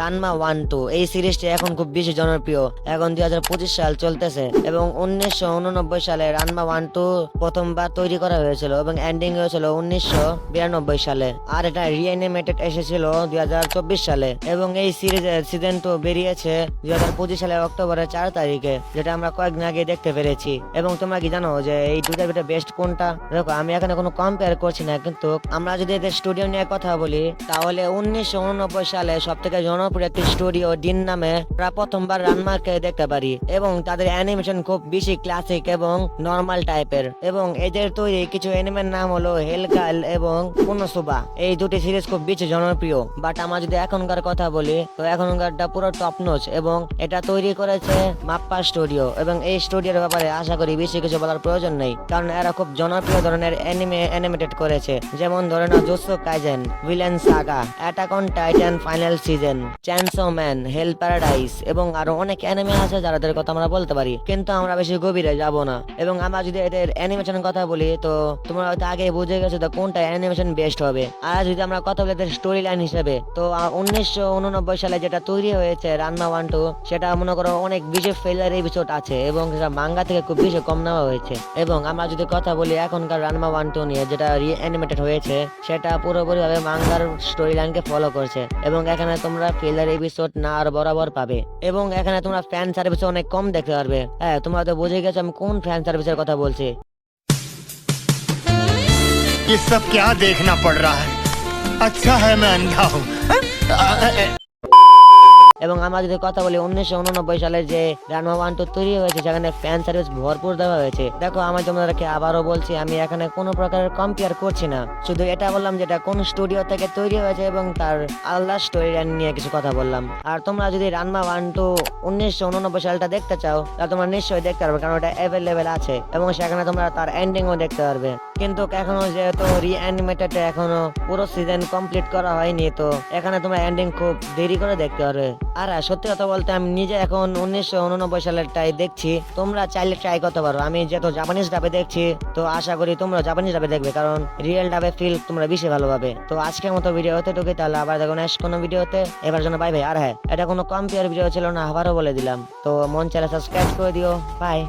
রানমা one two. এই সিরিজটি এখন খুব বেশি জনপ্রিয়। এখন দুই হাজার পঁচিশ সাল চলতেছে এবং উনিশশো উননব্বই সালে রানমা ওয়ান টু প্রথমবার তৈরি করা হয়েছিল এবং এন্ডিং হয়েছিল উনিশশো বিরানব্বই সালে। আর এটা রিঅ্যানিমেটেড এসেছিল দুই হাজার চব্বিশ সালে এবং এই সিরিজের সিজন টু বেরিয়েছে দুই হাজার পঁচিশ সালের অক্টোবরের চার তারিখে, যেটা আমরা কয়েকদিন আগে দেখতে পেরেছি। এবং তোমরা কি জানো যে এই দুটার ভিতরে বেস্ট কোনটা? দেখো, আমি এখানে কোনো কম্পেয়ার করছি না, কিন্তু আমরা যদি এদের স্টুডিও নিয়ে কথা বলি, তাহলে উনিশশো উননব্বই সালে সব থেকে জনপ্রিয় একটি স্টুডিও দিন নামে আমরা প্রথমবার রানমার্কে দেখতে পারি এবং তাদের অ্যানিমেশন খুব বেশি ক্লাসিক এবং নর্মাল টাইপের এবং এদের তৈরি কিছু অ্যানিমের নাম হলো হেলকাল এবং কোনোসুবা এই দুটি সিরিজ খুব বেশি জনপ্রিয় বাট আমরা যদি এখনকার কথা বলি, তো এখনকারটা পুরো টপ নোচ এবং এটা তৈরি করেছে মাপ্পা স্টুডিও। এবং এই স্টুডিওর ব্যাপারে আশা করি বেশি কিছু বলার প্রয়োজন নেই, কারণ এরা খুব জনপ্রিয় ধরনের অ্যানিমে অ্যানিমেটেড করেছে। যেমন ধরে নাও জোসো Kaisen, Vinland Saga, Attack on Titan Final Season. Chainsaw Man Hell Paradise এবং আরও অনেক অ্যানিমে আছে যাদের কথা আমরা বলতে পারি, কিন্তু আমরা বেশি গভীরে যাব না। এবং আমরা যদি এদের অ্যানিমেশনের কথা বলি, তো তোমরা হয়তো আগে বুঝে গেছো কোনটা অ্যানিমেশন বেস্ট হবে। আর যদি আমরা কথা বলি এদের স্টোরি লাইন হিসেবে, তো উনিশশো উননব্বই সালে যেটা তৈরি হয়েছে রান্না ওয়ান টু সেটা মনে করো অনেক বেশি ফেলার এপিসোড আছে এবং সেটা মাঙ্গা থেকে খুব বেশি কম নেওয়া হয়েছে। এবং আমরা যদি কথা বলি এখনকার রানমা ওয়ান টু নিয়ে, যেটা রিঅ্যানিমেটেড হয়েছে, সেটা পুরোপুরি ভাবে মাঙ্গার স্টোরি লাইনকে ফলো করছে। এবং এখানে তোমরা ফিলার এপিসোড না আর বরাবর পাবে এবং এখানে তোমরা ফ্যান সার্ভিস অনেক কম দেখতে পারবে হ্যাঁ তোমরা তো বুঝে গেছো আমি কোন ফ্যান সার্ভিসের কথা বলছি ये सब क्या देखना पड़ रहा है अच्छा है मैं अंधा हूँ এবং আমরা যদি কথা বলি উনিশশো উননব্বই সালে যে রানমা ওয়ান টু তৈরি হয়েছে, সেখানে ফ্যান সার্ভিস ভরপুর দেওয়া হয়েছে। দেখো, আমি তোমাদেরকে আবারও বলছি, আমি এখানে কোনো প্রকারের কম্পেয়ার করছি না। শুধু এটা বললাম যেটা কোন স্টুডিও থেকে তৈরি হয়েছে এবং তার আল্লাহ স্টোরি নিয়ে কিছু কথা বললাম। আর তোমরা যদি রানমা ওয়ান টু উনিশশো উননব্বই সালটা দেখতে চাও, তাহলে তোমরা নিশ্চয়ই দেখতে পারবে, কারণ ওটা অ্যাভেলেবেল আছে। এবং সেখানে তোমরা তার এন্ডিংও দেখতে পারবে। কিন্তু এখনও যেহেতু রিঅ্যানিমেটেড এখনও পুরো সিজন কমপ্লিট করা হয়নি, তো এখানে তোমরা এন্ডিং খুব দেরি করে দেখতে পারবে। আর সত্যি কথা বলতে আমি নিজে এখন উনিশশো উননব্বই সালেরটাই দেখছি। তোমরা চাইলে ট্রাই করতে পারো। আমি যেহেতু জাপানিজ ডাবে দেখছি, তো আশা করি তোমরা জাপানিজ ডাবে দেখবে, কারণ রিয়েল ডাবে ফিল তোমরা বেশি ভালো পাবে তো আজকের মতো ভিডিও হতে টুকি তাহলে আবার দেখো নেক্সট কোনো ভিডিওতে এবার জন্য বাই ভাই আর হ্যাঁ এটা কোনো কম্পেয়ার ভিডিও ছিল না, আবারও বলে দিলাম। তো মন চাইলে সাবস্ক্রাইব করে দিও। বাই